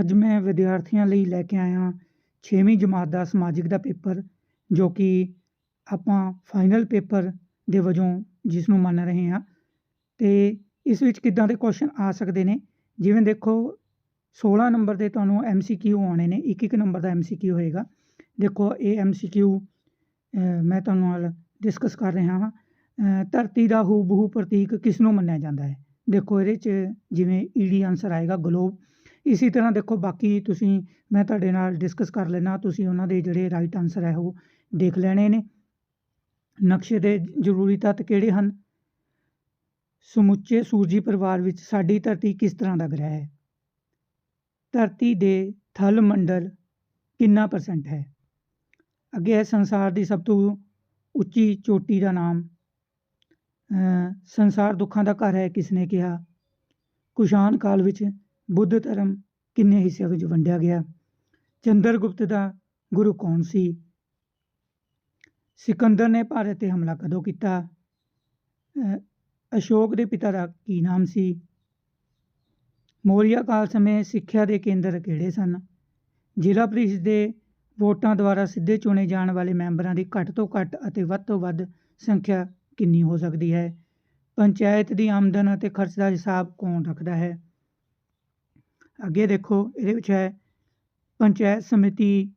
ਅੱਜ ਮੈਂ ਵਿਦਿਆਰਥੀਆਂ ਲਈ ਲੈ ਕੇ ਆਇਆ 6ਵੀਂ ਜਮਾਤ ਦਾ ਸਮਾਜਿਕ ਦਾ ਪੇਪਰ, ਜੋ ਕਿ ਆਪਾਂ ਫਾਈਨਲ ਪੇਪਰ ਦੇ ਵਜੋਂ ਜਿਸ ਨੂੰ ਮੰਨ ਰਹੇ ਹਾਂ। ਅਤੇ ਇਸ ਵਿੱਚ ਕਿੱਦਾਂ ਦੇ ਕੁਐਸਚਨ ਆ ਸਕਦੇ ਨੇ? ਜਿਵੇਂ ਦੇਖੋ 16 ਨੰਬਰ ਦੇ ਤੁਹਾਨੂੰ ਐਮ ਸੀ ਕਿਊ ਆਉਣੇ ਨੇ ਇੱਕ ਇੱਕ ਨੰਬਰ ਦਾ ਐਮ ਸੀ ਕਿਊ ਹੋਏਗਾ। ਦੇਖੋ, ਇਹ ਐਮ ਸੀ ਕਿਊ ਮੈਂ ਤੁਹਾਨੂੰ ਨਾਲ ਡਿਸਕਸ ਕਰ ਰਿਹਾ ਹਾਂ। ਧਰਤੀ ਦਾ ਹੂ ਪ੍ਰਤੀਕ ਕਿਸ ਨੂੰ ਮੰਨਿਆ ਜਾਂਦਾ ਹੈ? ਦੇਖੋ, ਇਹਦੇ 'ਚ ਜਿਵੇਂ ਈਡੀ ਆਨਸਰ ਆਏਗਾ ਗਲੋਬ ਇਸੀ ਤਰ੍ਹਾਂ ਦੇਖੋ, ਬਾਕੀ ਤੁਸੀਂ, ਮੈਂ ਤੁਹਾਡੇ ਨਾਲ ਡਿਸਕਸ ਕਰ ਲੈਣਾ ਤੁਸੀਂ ਉਹਨਾਂ ਦੇ ਜਿਹੜੇ ਰਾਈਟ ਆਨਸਰ ਹੈ, ਉਹ ਦੇਖ ਲੈਣੇ ਨੇ। ਨਕਸ਼ੇ ਦੇ ਜ਼ਰੂਰੀ ਤੱਤ ਕਿਹੜੇ ਹਨ? ਸਮੁੱਚੇ ਸੂਰਜੀ ਪਰਿਵਾਰ ਵਿੱਚ ਸਾਡੀ ਧਰਤੀ ਕਿਸ ਤਰ੍ਹਾਂ ਦਾ ਗ੍ਰਹਿ ਹੈ? ਧਰਤੀ ਦੇ ਥਲ ਮੰਡਲ ਕਿੰਨਾ ਪਰਸੈਂਟ ਹੈ? ਅੱਗੇ ਹੈ, ਸੰਸਾਰ ਦੀ ਸਭ ਤੋਂ ਉੱਚੀ ਚੋਟੀ ਦਾ ਨਾਮ। ਸੰਸਾਰ ਦੁੱਖਾਂ ਦਾ ਘਰ ਹੈ ਕਿਸ ਨੇ ਕਿਹਾ? ਕੁਸ਼ਾਨ ਕਾਲ ਵਿੱਚ ਬੁੱਧ ਧਰਮ ਕਿੰਨੇ ਹਿੱਸਿਆਂ ਵਿੱਚ ਵੰਡਿਆ ਗਿਆ? ਚੰਦਰਗੁਪਤ ਦਾ ਗੁਰੂ ਕੌਣ ਸੀ? ਸਿਕੰਦਰ ਨੇ ਭਾਰਤ 'ਤੇ ਹਮਲਾ ਕਦੋਂ ਕੀਤਾ? ਅਸ਼ੋਕ ਦੇ ਪਿਤਾ ਦਾ ਕੀ ਨਾਮ ਸੀ? ਮੌਰੀਆ ਕਾਲ ਸਮੇਂ ਸਿੱਖਿਆ ਦੇ ਕੇਂਦਰ ਕਿਹੜੇ ਸਨ? ਜ਼ਿਲ੍ਹਾ ਪ੍ਰੀਸ਼ਦ ਦੇ ਵੋਟਾਂ ਦੁਆਰਾ ਸਿੱਧੇ ਚੁਣੇ ਜਾਣ ਵਾਲੇ ਮੈਂਬਰਾਂ ਦੀ ਘੱਟ ਤੋਂ ਘੱਟ ਅਤੇ ਵੱਧ ਤੋਂ ਵੱਧ ਸੰਖਿਆ ਕਿੰਨੀ ਹੋ ਸਕਦੀ ਹੈ? ਪੰਚਾਇਤ ਦੀ ਆਮਦਨ ਅਤੇ ਖਰਚ ਦਾ ਹਿਸਾਬ ਕੌਣ ਰੱਖਦਾ ਹੈ? ਅੱਗੇ ਦੇਖੋ, ਇਹਦੇ ਵਿੱਚ ਹੈ, ਪੰਚਾਇਤ ਸਮਿਤੀ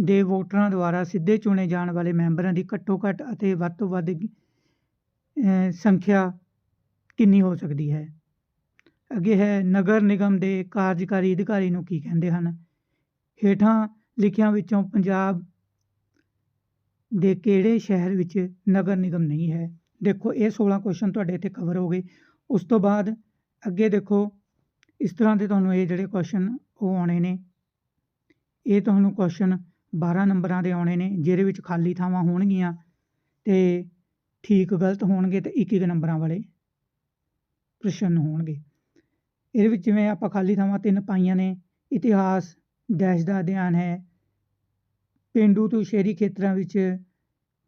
ਦੇ ਵੋਟਰਾਂ ਦੁਆਰਾ ਸਿੱਧੇ ਚੁਣੇ ਜਾਣ ਵਾਲੇ ਮੈਂਬਰਾਂ ਦੀ ਘੱਟੋ ਘੱਟ ਅਤੇ ਵੱਧ ਤੋਂ ਵੱਧ ਸੰਖਿਆ ਕਿੰਨੀ ਹੋ ਸਕਦੀ ਹੈ? ਅੱਗੇ ਹੈ, ਨਗਰ ਨਿਗਮ ਦੇ ਕਾਰਜਕਾਰੀ ਅਧਿਕਾਰੀ ਨੂੰ ਕੀ ਕਹਿੰਦੇ ਹਨ? ਹੇਠਾਂ ਲਿਖਿਆਂ ਵਿੱਚੋਂ ਪੰਜਾਬ ਦੇ ਕਿਹੜੇ ਸ਼ਹਿਰ ਵਿੱਚ ਨਗਰ ਨਿਗਮ ਨਹੀਂ ਹੈ? ਦੇਖੋ, ਇਹ 16 ਕੁਐਸਚਨ ਤੁਹਾਡੇ ਇੱਥੇ ਕਵਰ ਹੋ ਗਏ। ਉਸ ਤੋਂ ਬਾਅਦ ਅੱਗੇ ਦੇਖੋ ਇਸ ਤਰ੍ਹਾਂ ਦੇ ਤੁਹਾਨੂੰ ਇਹ ਜਿਹੜੇ ਕੁਐਸਚਨ ਉਹ ਆਉਣੇ ਨੇ। ਇਹ ਤੁਹਾਨੂੰ ਕੁਐਸਚਨ 12 ਨੰਬਰਾਂ ਦੇ ਆਉਣੇ ਨੇ, ਜਿਹਦੇ ਵਿੱਚ ਖਾਲੀ ਥਾਵਾਂ ਹੋਣਗੀਆਂ ਤੇ ਠੀਕ ਗਲਤ ਹੋਣਗੇ ਤੇ ਇੱਕ ਇੱਕ ਨੰਬਰਾਂ ਵਾਲੇ ਪ੍ਰਸ਼ਨ ਹੋਣਗੇ। ਇਹਦੇ ਵਿੱਚ ਜਿਵੇਂ ਆਪਾਂ ਖਾਲੀ ਥਾਵਾਂ ਤਿੰਨ ਪਾਈਆਂ ਨੇ, ਇਤਿਹਾਸ ਡੈਸ਼ ਦਾ ਅਧਿਐਨ ਹੈ, ਪੇਂਡੂ ਤੋਂ ਸ਼ਹਿਰੀ ਖੇਤਰਾਂ ਵਿੱਚ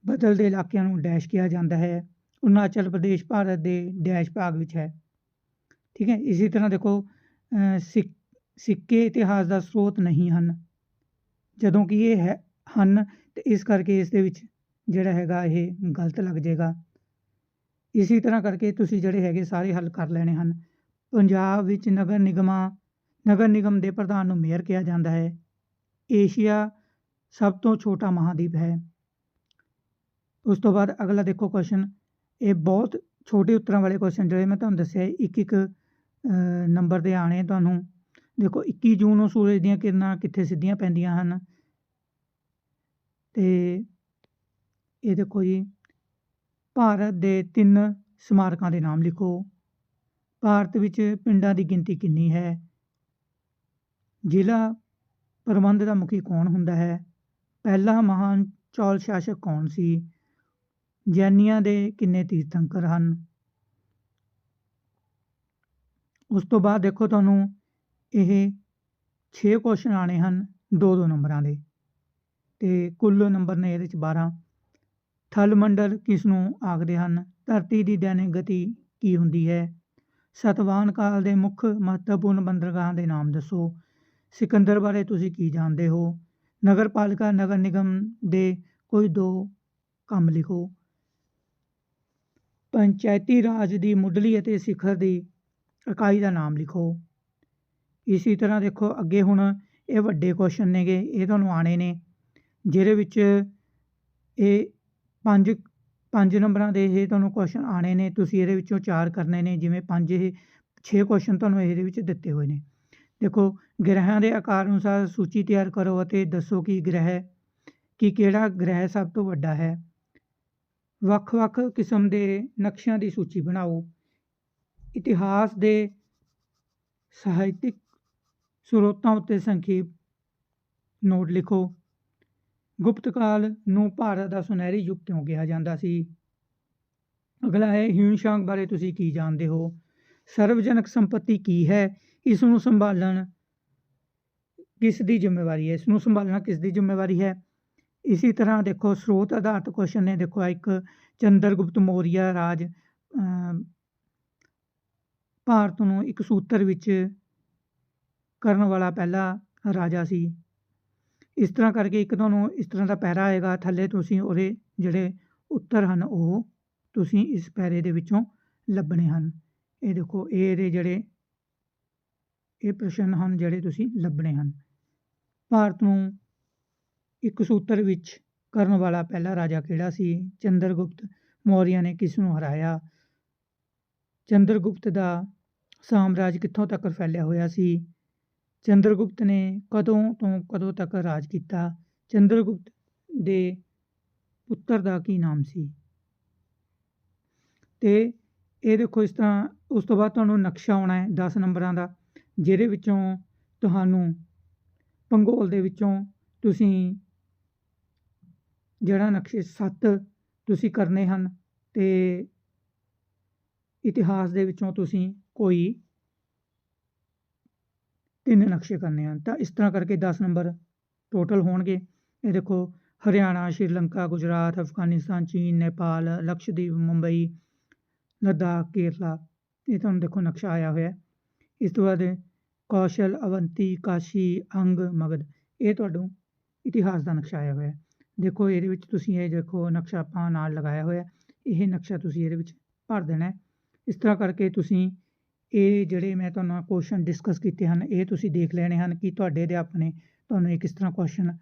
ਬਦਲਦੇ ਇਲਾਕਿਆਂ ਨੂੰ ਡੈਸ਼ ਕਿਹਾ ਜਾਂਦਾ ਹੈ, ਅਰੁਣਾਚਲ ਪ੍ਰਦੇਸ਼, ਭਾਰਤ ਦੇ ਡੈਸ਼ ਭਾਗ ਵਿੱਚ ਹੈ। ਠੀਕ ਹੈ, ਇਸੇ ਤਰ੍ਹਾਂ ਦੇਖੋ ਅ, ਸਿੱਕੇ ਇਤਿਹਾਸ ਦਾ ਸਰੋਤ ਨਹੀਂ ਹਨ। ਜਦੋਂ ਕਿ ਇਹ ਹੈ ਹਨ ਅਤੇ ਇਸ ਕਰਕੇ ਇਸ ਦੇ ਵਿੱਚ ਜਿਹੜਾ ਹੈਗਾ ਇਹ ਗਲਤ ਲੱਗ ਜਾਏਗਾ। ਇਸੇ ਤਰ੍ਹਾਂ ਕਰਕੇ ਤੁਸੀਂ ਜਿਹੜੇ ਹੈਗੇ ਸਾਰੇ ਹੱਲ ਕਰ ਲੈਣੇ ਹਨ। ਪੰਜਾਬ ਵਿੱਚ ਨਗਰ ਨਿਗਮਾਂ ਨਗਰ ਨਿਗਮ ਦੇ ਪ੍ਰਧਾਨ ਨੂੰ ਮੇਅਰ ਕਿਹਾ ਜਾਂਦਾ ਹੈ। ਏਸ਼ੀਆ ਸਭ ਤੋਂ ਛੋਟਾ ਮਹਾਦੀਪ ਹੈ। ਉਸ ਤੋਂ ਬਾਅਦ ਅਗਲਾ ਦੇਖੋ ਕੁਐਸਚਨ ਇਹ ਬਹੁਤ ਛੋਟੇ ਉੱਤਰਾਂ ਵਾਲੇ ਕੁਐਸਚਨ ਜਿਹੜੇ ਮੈਂ ਤੁਹਾਨੂੰ ਦੱਸਿਆ ਇੱਕ ਇੱਕ ਨੰਬਰ ਦੇ ਆਣੇ ਤੁਹਾਨੂੰ। ਦੇਖੋ 21 ਜੂਨ ਨੂੰ ਸੂਰਜ ਦੀਆਂ ਕਿਰਨਾਂ ਕਿੱਥੇ ਸਿੱਧੀਆਂ ਪੈਂਦੀਆਂ ਹਨ? ਤੇ ਇਹ ਦੇਖੋ ਜੀ, ਭਾਰਤ ਦੇ ਤਿੰਨ ਸਮਾਰਕਾਂ ਦੇ ਨਾਮ ਲਿਖੋ। ਭਾਰਤ ਵਿੱਚ ਪਿੰਡਾਂ ਦੀ ਗਿਣਤੀ ਕਿੰਨੀ ਹੈ? ਜ਼ਿਲ੍ਹਾ ਪ੍ਰਬੰਧ ਦਾ ਮੁਖੀ ਕੌਣ ਹੁੰਦਾ ਹੈ? ਪਹਿਲਾ ਮਹਾਨ ਚੌਲ ਸ਼ਾਸਕ ਕੌਣ ਸੀ? ਜੈਨੀਆਂ ਦੇ ਕਿੰਨੇ ਤੀਰਥੰਕਰ ਹਨ? ਉਸ ਤੋਂ ਬਾਅਦ ਦੇਖੋ ਤੁਹਾਨੂੰ ਇਹ 6 ਕੁਐਸਚਨ ਆਣੇ ਹਨ ਦੋ ਦੋ ਨੰਬਰਾਂ ਦੇ। ਤੇ ਕੁੱਲ ਨੰਬਰ ਨੇ ਇਹਦੇ ਚ 12 ਥਲ ਮੰਡਲ ਕਿਸ ਨੂੰ ਆਖਦੇ ਹਨ? ਧਰਤੀ ਦੀ ਦੈਨਿਕ ਗਤੀ ਕੀ ਹੁੰਦੀ ਹੈ? ਸਤਵਾਨ ਕਾਲ ਦੇ ਮੁੱਖ ਮਹੱਤਵਪੂਰਨ ਬੰਦਰਗਾਹਾਂ ਦੇ ਨਾਮ ਦੱਸੋ। ਸਿਕੰਦਰ ਬਾਰੇ ਤੁਸੀਂ ਕੀ ਜਾਣਦੇ ਹੋ? ਨਗਰਪਾਲਿਕਾ, ਨਗਰ ਨਿਗਮ ਦੇ ਕੋਈ ਦੋ ਕੰਮ ਲਿਖੋ। ਪੰਚਾਇਤੀ ਰਾਜ ਦੀ ਮੁੱਢਲੀ ਅਤੇ ਸਿਖਰ ਦੀ ਇਕਾਈ ਦਾ ਨਾਮ ਲਿਖੋ। ਇਸੇ ਤਰ੍ਹਾਂ ਦੇਖੋ, ਅੱਗੇ ਹੁਣ ਇਹ ਵੱਡੇ ਕੁਐਸਚਨ ਨੇਗੇ, ਇਹ ਤੁਹਾਨੂੰ ਆਣੇ ਨੇ, ਜਿਹਦੇ ਵਿੱਚ ਇਹ ਪੰਜ ਪੰਜ ਨੰਬਰਾਂ ਦੇ ਇਹ ਤੁਹਾਨੂੰ ਕੁਐਸਚਨ ਆਣੇ ਨੇ, ਤੁਸੀਂ ਇਹਦੇ ਵਿੱਚੋਂ ਚਾਰ ਕਰਨੇ ਨੇ, ਜਿਵੇਂ ਪੰਜ, ਇਹ 6 ਕੁਐਸਚਨ ਤੁਹਾਨੂੰ ਇਹਦੇ ਵਿੱਚ ਦਿੱਤੇ ਹੋਏ ਨੇ। ਦੇਖੋ ਗ੍ਰਹਿਆਂ ਦੇ ਆਕਾਰ ਅਨੁਸਾਰ ਸੂਚੀ ਤਿਆਰ ਕਰੋ ਅਤੇ ਦੱਸੋ ਕਿ ਗ੍ਰਹਿ, ਕਿ ਕਿਹੜਾ ਗ੍ਰਹਿ ਸਭ ਤੋਂ ਵੱਡਾ ਹੈ। ਵੱਖ-ਵੱਖ ਕਿਸਮ ਦੇ ਨਕਸ਼ਿਆਂ ਦੀ ਸੂਚੀ ਬਣਾਓ। ਇਤਿਹਾਸ ਦੇ ਸਾਹਿਤਿਕ ਸਰੋਤਾਂ ਉੱਤੇ ਸੰਖੇਪ ਨੋਟ ਲਿਖੋ। ਗੁਪਤ ਕਾਲ ਨੂੰ ਭਾਰਤ ਦਾ ਸੁਨਹਿਰੀ ਯੁੱਗ ਕਿਉਂ ਕਿਹਾ ਜਾਂਦਾ ਸੀ? ਅਗਲਾ ਹੈ ਹਿਊਨ ਬਾਰੇ ਤੁਸੀਂ ਕੀ ਜਾਣਦੇ ਹੋ? ਸਰਵਜਨਕ ਸੰਪਤੀ ਕੀ ਹੈ? ਇਸ ਨੂੰ ਸੰਭਾਲਣ ਕਿਸ ਦੀ ਜ਼ਿੰਮੇਵਾਰੀ ਹੈ? ਇਸ ਨੂੰ ਸੰਭਾਲਣਾ ਕਿਸ ਦੀ ਜ਼ਿੰਮੇਵਾਰੀ ਹੈ? ਇਸੇ ਤਰ੍ਹਾਂ ਦੇਖੋ ਸਰੋਤ ਆਧਾਰਿਤ ਕੁਐਸਚਨ ਨੇ ਦੇਖੋ ਇੱਕ ਚੰਦਰਗੁਪਤ ਮੌਰੀਆ ਰਾਜ ਅਮ, ਭਾਰਤ ਨੂੰ ਇੱਕ ਸੂਤਰ ਵਿੱਚ ਕਰਨ ਵਾਲਾ ਪਹਿਲਾ ਰਾਜਾ ਸੀ। ਇਸ ਤਰ੍ਹਾਂ ਕਰਕੇ ਇੱਕ ਤੁਹਾਨੂੰ ਇਸ ਤਰ੍ਹਾਂ ਦਾ ਪੈਰਾ ਆਏਗਾ, ਥੱਲੇ ਤੁਸੀਂ ਉਹਦੇ ਜਿਹੜੇ ਉੱਤਰ ਹਨ, ਉਹ ਤੁਸੀਂ ਇਸ ਪੈਰੇ ਦੇ ਵਿੱਚੋਂ ਲੱਭਣੇ ਹਨ। ਇਹ ਦੇਖੋ, ਇਹ ਇਹਦੇ ਜਿਹੜੇ ਇਹ ਪ੍ਰਸ਼ਨ ਹਨ, ਜਿਹੜੇ ਤੁਸੀਂ ਲੱਭਣੇ ਹਨ। ਭਾਰਤ ਨੂੰ ਇੱਕ ਸੂਤਰ ਵਿੱਚ ਕਰਨ ਵਾਲਾ ਪਹਿਲਾ ਰਾਜਾ ਕਿਹੜਾ ਸੀ? ਚੰਦਰਗੁਪਤ ਮੌਰੀਆ ਨੇ ਕਿਸ ਨੂੰ ਹਰਾਇਆ? ਚੰਦਰਗੁਪਤ ਦਾ ਸਾਮਰਾਜ ਕਿੱਥੋਂ ਤੱਕ ਫੈਲਿਆ ਹੋਇਆ ਸੀ? ਚੰਦਰਗੁਪਤ ਨੇ ਕਦੋਂ ਤੋਂ ਕਦੋਂ ਤੱਕ ਰਾਜ ਕੀਤਾ? ਚੰਦਰਗੁਪਤ ਦੇ ਪੁੱਤਰ ਦਾ ਕੀ ਨਾਮ ਸੀ? ਤੇ ਇਹ ਦੇਖੋ ਇਸ ਤਰ੍ਹਾਂ, ਉਸ ਤੋਂ ਬਾਅਦ ਤੁਹਾਨੂੰ ਨਕਸ਼ਾ ਆਉਣਾ ਹੈ 10 ਨੰਬਰਾਂ ਦਾ, ਜਿਹਦੇ ਵਿੱਚੋਂ ਤੁਹਾਨੂੰ ਭੰਗੋਲ ਦੇ ਵਿੱਚੋਂ ਤੁਸੀਂ ਜਿਹੜਾ ਨਕਸ਼ੇ 7 ਤੁਸੀਂ ਕਰਨੇ ਹਨ ਤੇ ਇਤਿਹਾਸ ਦੇ ਵਿੱਚੋਂ ਤੁਸੀਂ ਕੋਈ ਤਿੰਨ ਨਕਸ਼ੇ ਕਰਨੇ ਹਨ। ਤਾਂ ਇਸ ਤਰ੍ਹਾਂ ਕਰਕੇ 10 ਨੰਬਰ ਟੋਟਲ ਹੋਣਗੇ। ਇਹ ਦੇਖੋ, ਹਰਿਆਣਾ, ਸ਼੍ਰੀਲੰਕਾ, ਗੁਜਰਾਤ, ਅਫਗਾਨਿਸਤਾਨ, ਚੀਨ, ਨੇਪਾਲ, ਲਕਸ਼ਦੀਪ, ਮੁੰਬਈ, ਲੱਦਾਖ, ਕੇਰਲਾ, ਇਹ ਤੁਹਾਨੂੰ ਦੇਖੋ ਨਕਸ਼ਾ ਆਇਆ ਹੋਇਆ। ਇਸ ਤੋਂ ਬਾਅਦ ਕੌਸ਼ਲ, ਅਵੰਤੀ, ਕਾਸ਼ੀ, ਅੰਗ, ਮਗਧ, ਇਹ ਤੁਹਾਨੂੰ ਇਤਿਹਾਸ ਦਾ ਨਕਸ਼ਾ ਆਇਆ ਹੋਇਆ। ਦੇਖੋ, ਇਹਦੇ ਵਿੱਚ ਤੁਸੀਂ ਇਹ ਦੇਖੋ ਨਕਸ਼ਾ ਆਪਾਂ ਨਾਲ ਲਗਾਇਆ ਹੋਇਆ। ਇਹ ਨਕਸ਼ਾ ਤੁਸੀਂ ਇਹਦੇ ਵਿੱਚ ਭਰ ਦੇਣਾ ਇਸ ਤਰ੍ਹਾਂ ਕਰਕੇ ਤੁਸੀਂ ਇਹ ਜਿਹੜੇ ਮੈਂ ਤੁਹਾਨੂੰ ਕੁਐਸਚਨ ਡਿਸਕਸ ਕੀਤੇ ਹਨ, ਇਹ ਤੁਸੀਂ ਦੇਖ ਲੈਣੇ ਹਨ ਕਿ ਤੁਹਾਡੇ ਅਧਿਆਪਕ ਨੇ ਤੁਹਾਨੂੰ ਇਹ ਕਿਸ ਤਰ੍ਹਾਂ ਕੁਐਸਚਨ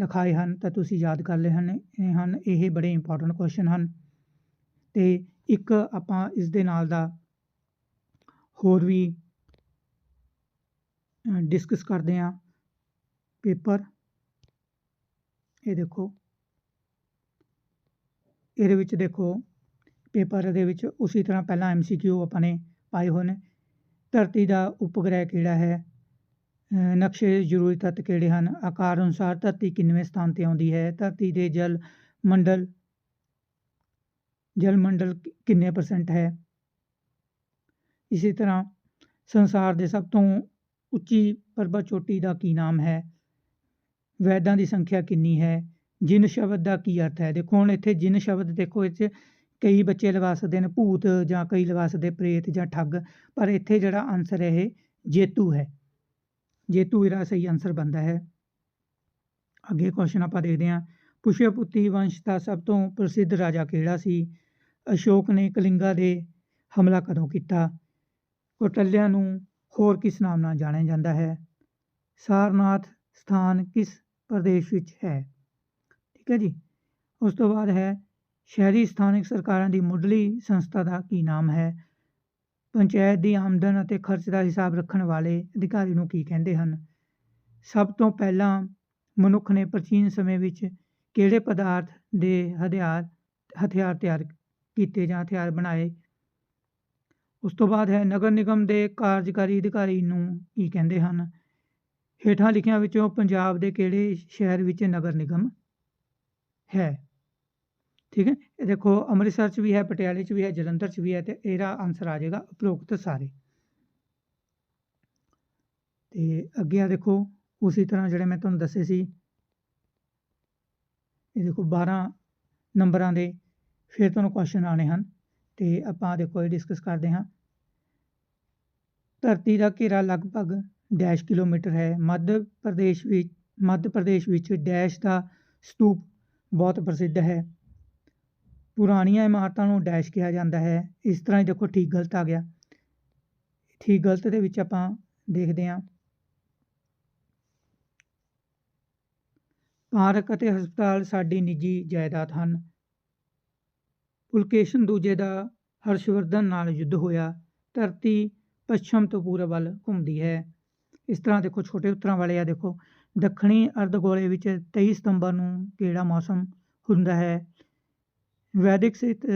ਲਿਖਾਏ ਹਨ, ਤਾਂ ਤੁਸੀਂ ਯਾਦ ਕਰ ਲਏ ਹਨ, ਇਹ ਹਨ, ਇਹ ਬੜੇ ਇੰਪੋਰਟੈਂਟ ਕੁਐਸਚਨ ਹਨ। ਤੇ ਇੱਕ ਆਪਾਂ ਇਸ ਦੇ ਨਾਲ ਦਾ ਹੋਰ ਵੀ ਡਿਸਕਸ ਕਰਦੇ ਹਾਂ। ਪੇਪਰ, ਇਹ ਦੇਖੋ। ਇਹਦੇ ਵਿੱਚ ਦੇਖੋ, ਪੇਪਰ ਦੇ ਵਿੱਚ ਉਸੇ ਤਰ੍ਹਾਂ ਪਹਿਲਾਂ ਐਮਸੀਕਿਊ ਆਪਾਂ ਨੇ ਪਾਏ ਹੋਏ ਨੇ। ਧਰਤੀ ਦਾ ਉਪਗ੍ਰਹਿ ਕਿਹੜਾ ਹੈ? ਨਕਸ਼ੇ ਜ਼ਰੂਰੀ ਤੱਤ ਕਿਹੜੇ ਹਨ? ਆਕਾਰ ਅਨੁਸਾਰ ਧਰਤੀ ਕਿੰਨਵੇਂ ਸਥਾਨ ਤੇ ਆਉਂਦੀ ਹੈ? ਧਰਤੀ ਦੇ ਜਲ ਮੰਡਲ ਜਲ ਮੰਡਲ ਕਿੰਨੇ ਪਰਸੈਂਟ ਹੈ? ਇਸੇ ਤਰ੍ਹਾਂ ਸੰਸਾਰ ਦੇ ਸਭ ਤੋਂ ਉੱਚੀ ਪਰਬਤ ਚੋਟੀ ਦਾ ਕੀ ਨਾਮ ਹੈ? ਵੈਦਾਂ ਦੀ ਸੰਖਿਆ ਕਿੰਨੀ ਹੈ? ਜਿਨ ਸ਼ਬਦ ਦਾ ਕੀ ਅਰਥ ਹੈ? ਦੇਖੋ ਹੁਣ ਇੱਥੇ ਜਿਨ ਸ਼ਬਦ ਦੇਖੋ ਇਹ ਕਈ ਬੱਚੇ ਲਗਾ ਸਕਦੇ ਨੇ, ਭੂਤ ਜਾਂ ਕਈ ਲਗਾ ਸਕਦੇ ਪ੍ਰੇਤ ਜਾਂ ਠੱਗ, ਪਰ ਇੱਥੇ ਜਿਹੜਾ ਆਨਸਰ ਹੈ ਇਹ ਜੇਤੂ ਹੈ। ਜੇਤੂ ਇਹਦਾ ਸਹੀ ਆਨਸਰ ਬਣਦਾ ਹੈ। ਅੱਗੇ ਕੁਐਸਚਨ ਆਪਾਂ ਦੇਖਦੇ ਹਾਂ ਪੁਸ਼ਪੁੱਤੀ ਵੰਸ਼ ਦਾ ਸਭ ਤੋਂ ਪ੍ਰਸਿੱਧ ਰਾਜਾ ਕਿਹੜਾ ਸੀ? ਅਸ਼ੋਕ ਨੇ ਕਲਿੰਗਾ ਦੇ ਹਮਲਾ ਕਦੋਂ ਕੀਤਾ? ਕੌਟਲਿਆ ਨੂੰ ਹੋਰ ਕਿਸ ਨਾਮ ਨਾਲ ਜਾਣਿਆ ਜਾਂਦਾ ਹੈ? ਸਾਰਨਾਥ ਸਥਾਨ ਕਿਸ ਪ੍ਰਦੇਸ਼ ਵਿੱਚ ਹੈ? ਠੀਕ ਹੈ ਜੀ। ਉਸ ਤੋਂ ਬਾਅਦ ਹੈ ਸ਼ਹਿਰੀ ਸਥਾਨਕ ਸਰਕਾਰਾਂ ਦੀ ਮੁੱਢਲੀ ਸੰਸਥਾ ਦਾ ਕੀ ਨਾਮ ਹੈ? ਪੰਚਾਇਤ ਦੀ ਆਮਦਨ ਅਤੇ ਖਰਚ ਦਾ ਹਿਸਾਬ ਰੱਖਣ ਵਾਲੇ ਅਧਿਕਾਰੀ ਨੂੰ ਕੀ ਕਹਿੰਦੇ ਹਨ? ਸਭ ਤੋਂ ਪਹਿਲਾਂ ਮਨੁੱਖ ਨੇ ਪ੍ਰਾਚੀਨ ਸਮੇਂ ਵਿੱਚ ਕਿਹੜੇ ਪਦਾਰਥ ਦੇ ਹਥਿਆਰ ਹਥਿਆਰ ਤਿਆਰ ਕੀਤੇ ਜਾਂ ਹਥਿਆਰ ਬਣਾਏ? ਉਸ ਤੋਂ ਬਾਅਦ ਹੈ ਨਗਰ ਨਿਗਮ ਦੇ ਕਾਰਜਕਾਰੀ ਅਧਿਕਾਰੀ ਨੂੰ ਕੀ ਕਹਿੰਦੇ ਹਨ? ਹੇਠਾਂ ਲਿਖਿਆਂ ਵਿੱਚੋਂ ਪੰਜਾਬ ਦੇ ਕਿਹੜੇ ਸ਼ਹਿਰ ਵਿੱਚ ਨਗਰ ਨਿਗਮ ਹੈ? ਠੀਕ ਹੈ? ਇਹ ਦੇਖੋ, ਅੰਮ੍ਰਿਤਸਰ 'ਚ ਵੀ ਹੈ, ਪਟਿਆਲੇ 'ਚ ਵੀ ਹੈ, ਜਲੰਧਰ 'ਚ ਵੀ ਹੈ ਤੇ ਇਹਦਾ ਆਨਸਰ ਆ ਜਾਏਗਾ ਉਪਰੋਕਤ ਸਾਰੇ। ਤੇ ਅੱਗੇ ਆ ਦੇਖੋ, ਉਸੇ ਤਰ੍ਹਾਂ ਜਿਹੜੇ ਮੈਂ ਤੁਹਾਨੂੰ ਦੱਸੇ ਸੀ, ਇਹ ਦੇਖੋ 12 ਨੰਬਰਾਂ ਦੇ ਫਿਰ ਤੁਹਾਨੂੰ ਕੁਐਸਚਨ ਆਣੇ ਹਨ ਤੇ ਆਪਾਂ ਦੇਖੋ ਇਹ ਡਿਸਕਸ ਕਰਦੇ ਹਾਂ। ਧਰਤੀ ਦਾ ਘੇਰਾ ਲਗਭਗ ਡੈਸ਼ ਕਿਲੋਮੀਟਰ ਹੈ, ਮੱਧ ਪ੍ਰਦੇਸ਼ ਵਿੱਚ, ਮੱਧ ਪ੍ਰਦੇਸ਼ ਵਿੱਚ ਡੈਸ਼ ਦਾ ਸਤੂਪ ਬਹੁਤ ਪ੍ਰਸਿੱਧ ਹੈ। ਪੁਰਾਣੀਆਂ ਇਮਾਰਤਾਂ ਨੂੰ ਡੈਸ਼ ਕਿਹਾ ਜਾਂਦਾ ਹੈ। ਇਸ ਤਰ੍ਹਾਂ ਹੀ ਦੇਖੋ ਠੀਕ ਗਲਤ ਆ ਗਿਆ। ਠੀਕ ਗਲਤ ਦੇ ਵਿੱਚ ਆਪਾਂ ਦੇਖਦੇ ਹਾਂ। ਪਾਰਕ ਅਤੇ ਹਸਪਤਾਲ ਸਾਡੀ ਨਿੱਜੀ ਜਾਇਦਾਦ ਹਨ। ਪੁਲਕੇਸ਼ਨ ਦੂਜੇ ਦਾ ਹਰਸ਼ਵਰਧਨ ਨਾਲ ਯੁੱਧ ਹੋਇਆ। ਧਰਤੀ ਪੱਛਮ ਤੋਂ ਪੂਰਬ ਵੱਲ ਘੁੰਮਦੀ ਹੈ। ਇਸ ਤਰ੍ਹਾਂ ਦੇਖੋ ਛੋਟੇ ਉੱਤਰਾਂ ਵਾਲੇ ਆ ਦੇਖੋ। ਦੱਖਣੀ ਅਰਧ ਗੋਲੇ ਵਿੱਚ 23 ਸਤੰਬਰ ਨੂੰ ਕਿਹੜਾ ਮੌਸਮ ਹੁੰਦਾ ਹੈ? ਵੈਦਿਕ ਸਾਹਿਤ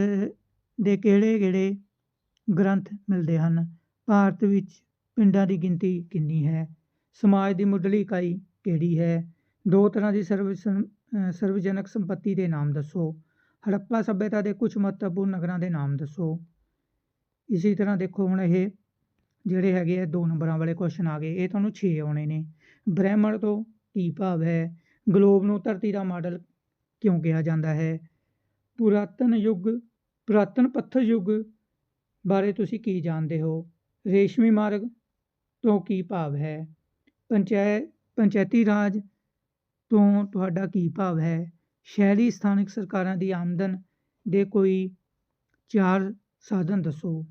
ਦੇ ਕਿਹੜੇ ਕਿਹੜੇ ਗ੍ਰੰਥ ਮਿਲਦੇ ਹਨ? ਭਾਰਤ ਵਿੱਚ ਪਿੰਡਾਂ ਦੀ ਗਿਣਤੀ ਕਿੰਨੀ ਹੈ? ਸਮਾਜ ਦੀ ਮੁੱਢਲੀ ਇਕਾਈ ਕਿਹੜੀ ਹੈ? ਦੋ ਤਰ੍ਹਾਂ ਦੀ ਸਰਵ, ਸੰ- ਸਰਵਜਨਕ ਸੰਪਤੀ ਦੇ ਨਾਮ ਦੱਸੋ। ਹੜੱਪਾ ਸੱਭਿਅਤਾ ਦੇ ਕੁਝ ਮਹੱਤਵਪੂਰਨ ਨਗਰਾਂ ਦੇ ਨਾਮ ਦੱਸੋ। ਇਸੇ ਤਰ੍ਹਾਂ ਦੇਖੋ ਹੁਣ ਇਹ ਜਿਹੜੇ ਹੈਗੇ ਆ, ਦੋ ਨੰਬਰਾਂ ਵਾਲੇ ਕੁਐਸਚਨ ਆ ਗਏ। ਇਹ ਤੁਹਾਨੂੰ 6 ਆਉਣੇ ਨੇ। ਬ੍ਰਹਿਮੰਡ ਤੋਂ ਕੀ ਭਾਵ ਹੈ? ਗਲੋਬ ਨੂੰ ਧਰਤੀ ਦਾ ਮਾਡਲ ਕਿਉਂ ਕਿਹਾ ਜਾਂਦਾ ਹੈ? ਪੁਰਾਤਨ ਯੁੱਗ, ਪੁਰਾਤਨ ਪੱਥਰ ਯੁੱਗ ਬਾਰੇ ਤੁਸੀਂ ਕੀ ਜਾਣਦੇ ਹੋ? ਰੇਸ਼ਮੀ ਮਾਰਗ ਤੋਂ ਕੀ ਭਾਵ ਹੈ? ਪੰਚਾਇਤ ਪੰਚਾਇਤੀ ਰਾਜ ਤੋਂ ਤੁਹਾਡਾ ਕੀ ਭਾਵ ਹੈ? ਸ਼ਹਿਰੀ ਸਥਾਨਕ ਸਰਕਾਰਾਂ ਦੀ ਆਮਦਨ ਦੇ ਕੋਈ ਚਾਰ ਸਾਧਨ ਦੱਸੋ।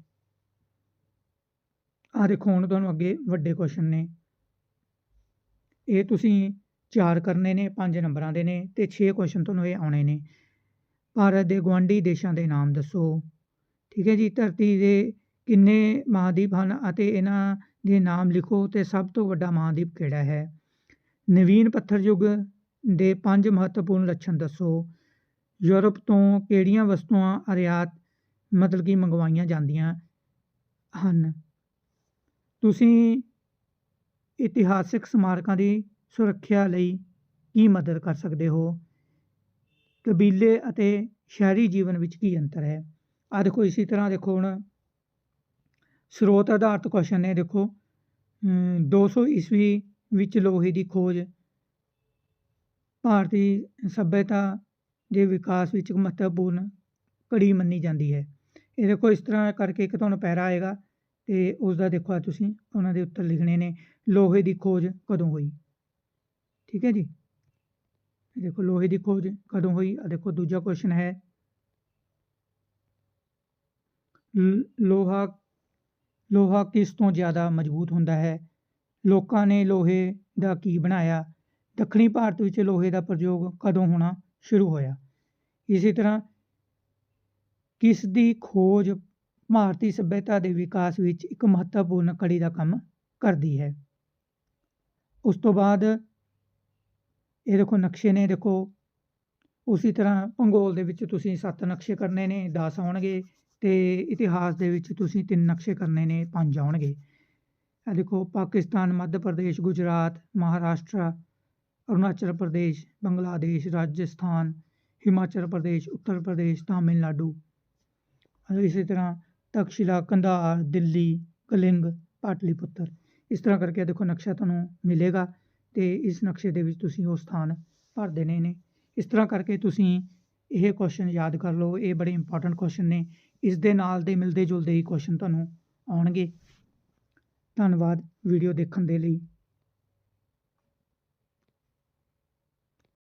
ਆ ਦੇਖੋ, ਹੁਣ ਤੁਹਾਨੂੰ ਅੱਗੇ ਵੱਡੇ ਕੁਐਸਚਨ ਨੇ। ਇਹ ਤੁਸੀਂ ਚਾਰ ਕਰਨੇ ਨੇ, ਪੰਜ ਨੰਬਰਾਂ ਦੇ ਨੇ ਤੇ 6 ਕੁਐਸਚਨ ਤੁਹਾਨੂੰ ਇਹ ਆਉਣੇ ਨੇ। ਭਾਰਤ ਦੇ ਗੁਆਂਢੀ ਦੇਸ਼ਾਂ ਦੇ ਨਾਮ ਦੱਸੋ। ਠੀਕ ਹੈ ਜੀ, ਧਰਤੀ ਦੇ ਕਿੰਨੇ ਮਹਾਂਦੀਪ ਹਨ ਅਤੇ ਇਹਨਾਂ ਦੇ ਨਾਮ ਲਿਖੋ ਅਤੇ ਸਭ ਤੋਂ ਵੱਡਾ ਮਹਾਂਦੀਪ ਕਿਹੜਾ ਹੈ? ਨਵੀਨ ਪੱਥਰ ਯੁੱਗ ਦੇ ਪੰਜ ਮਹੱਤਵਪੂਰਨ ਲੱਛਣ ਦੱਸੋ। ਯੂਰਪ ਤੋਂ ਕਿਹੜੀਆਂ ਵਸਤੂਆਂ ਆਯਾਤ ਮਤਲਬ ਕਿ ਮੰਗਵਾਈਆਂ ਜਾਂਦੀਆਂ ਹਨ? ਤੁਸੀਂ ਇਤਿਹਾਸਿਕ ਸਮਾਰਕਾਂ ਦੀ ਸੁਰੱਖਿਆ ਲਈ ਕੀ ਮਦਦ ਕਰ ਸਕਦੇ ਹੋ? ਕਬੀਲੇ ਅਤੇ ਸ਼ਹਿਰੀ ਜੀਵਨ ਵਿੱਚ ਕੀ ਅੰਤਰ ਹੈ? ਆ ਦੇਖੋ, ਇਸੇ ਤਰ੍ਹਾਂ ਦੇਖੋ ਹੁਣ ਸਰੋਤ ਆਧਾਰਿਤ ਕੁਐਸਚਨ ਨੇ ਦੇਖੋ, ਅਮ 200 ਈਸਵੀ ਵਿੱਚ ਲੋਹੇ ਦੀ ਖੋਜ, ਭਾਰਤੀ ਸੱਭਿਅਤਾ ਦੇ ਵਿਕਾਸ ਵਿੱਚ ਇੱਕ ਮਹੱਤਵਪੂਰਨ ਘੜੀ ਮੰਨੀ ਜਾਂਦੀ ਹੈ। ਇਹ ਦੇਖੋ, ਇਸ ਤਰ੍ਹਾਂ ਕਰਕੇ ਇੱਕ ਤੁਹਾਨੂੰ ਪੈਰਾ ਆਏਗਾ ਤੇ ਉਸ ਦਾ ਦੇਖੋ ਆ ਤੁਸੀਂ, ਉਹਨਾਂ ਦੇ ਉੱਤਰ ਲਿਖਣੇ ਨੇ, ਲੋਹੇ ਦੀ ਖੋਜ ਕਦੋਂ ਹੋਈ? ਠੀਕ ਹੈ ਜੀ? ਦੇਖੋ ਲੋਹੇ ਦੀ ਖੋਜ ਕਦੋਂ ਹੋਈ? ਆ ਦੇਖੋ ਦੂਜਾ ਕੁਐਸਚਨ ਹੈ। ਲੋਹਾ ਲੋਹਾ ਕਿਸ ਤੋਂ ਜ਼ਿਆਦਾ ਮਜ਼ਬੂਤ ਹੁੰਦਾ ਹੈ? ਲੋਕਾਂ ਨੇ ਲੋਹੇ ਦਾ ਕੀ ਬਣਾਇਆ? ਦੱਖਣੀ ਭਾਰਤ ਵਿੱਚ ਲੋਹੇ ਦਾ ਪ੍ਰਯੋਗ ਕਦੋਂ ਹੋਣਾ ਸ਼ੁਰੂ ਹੋਇਆ? ਇਸੇ ਤਰ੍ਹਾਂ ਕਿਸ ਦੀ ਖੋਜ ਭਾਰਤੀ ਸੱਭਿਅਤਾ ਦੇ ਵਿਕਾਸ ਵਿੱਚ ਇੱਕ ਮਹੱਤਵਪੂਰਨ ਕੜੀ ਦਾ ਕੰਮ ਕਰਦੀ ਹੈ? ਉਸ ਤੋਂ ਬਾਅਦ ਇਹ ਦੇਖੋ ਨਕਸ਼ੇ ਨੇ ਦੇਖੋ, ਉਸੇ ਤਰ੍ਹਾਂ ਭੂਗੋਲ ਦੇ ਵਿੱਚ ਤੁਸੀਂ ਸੱਤ ਨਕਸ਼ੇ ਕਰਨੇ ਨੇ 10 ਆਉਣਗੇ ਤੇ ਇਤਿਹਾਸ ਦੇ ਵਿੱਚ ਤੁਸੀਂ ਤਿੰਨ ਨਕਸ਼ੇ ਕਰਨੇ ਨੇ, ਪੰਜ ਆਉਣਗੇ। ਇਹ ਦੇਖੋ ਪਾਕਿਸਤਾਨ, ਮੱਧ ਪ੍ਰਦੇਸ਼, ਗੁਜਰਾਤ, ਮਹਾਰਾਸ਼ਟਰ, ਅਰੁਣਾਚਲ ਪ੍ਰਦੇਸ਼, ਬੰਗਲਾਦੇਸ਼, ਰਾਜਸਥਾਨ, ਹਿਮਾਚਲ ਪ੍ਰਦੇਸ਼, ਉੱਤਰ ਪ੍ਰਦੇਸ਼, ਤਾਮਿਲਨਾਡੂ। ਅਤੇ ਇਸੇ ਤਰ੍ਹਾਂ ਤਕਸ਼ਿਲਾ, ਕੰਧਾਰ, ਦਿੱਲੀ, ਕਲਿੰਗ, ਪਾਟਲੀਪੁੱਤਰ। ਇਸ ਤਰ੍ਹਾਂ ਕਰਕੇ ਦੇਖੋ ਨਕਸ਼ਾ ਤੁਹਾਨੂੰ ਮਿਲੇਗਾ। ਤੇ ਇਸ ਨਕਸ਼ੇ ਦੇ ਵਿੱਚ ਤੁਸੀਂ ਉਹ ਸਥਾਨ ਭਰ ਦੇਣੇ ਨੇ ਇਸ ਤਰ੍ਹਾਂ ਕਰਕੇ ਤੁਸੀਂ ਇਹ ਕੁਐਸਚਨ ਯਾਦ ਕਰ ਲਓ। ਇਹ ਬੜੇ ਇੰਪੋਰਟੈਂਟ ਕੁਐਸਚਨ ਨੇ। ਇਸ ਦੇ ਨਾਲ ਦੇ ਮਿਲਦੇ ਜੁਲਦੇ ਹੀ ਕੁਐਸਚਨ ਤੁਹਾਨੂੰ ਆਉਣਗੇ। ਧੰਨਵਾਦ ਵੀਡੀਓ ਦੇਖਣ ਦੇ ਲਈ।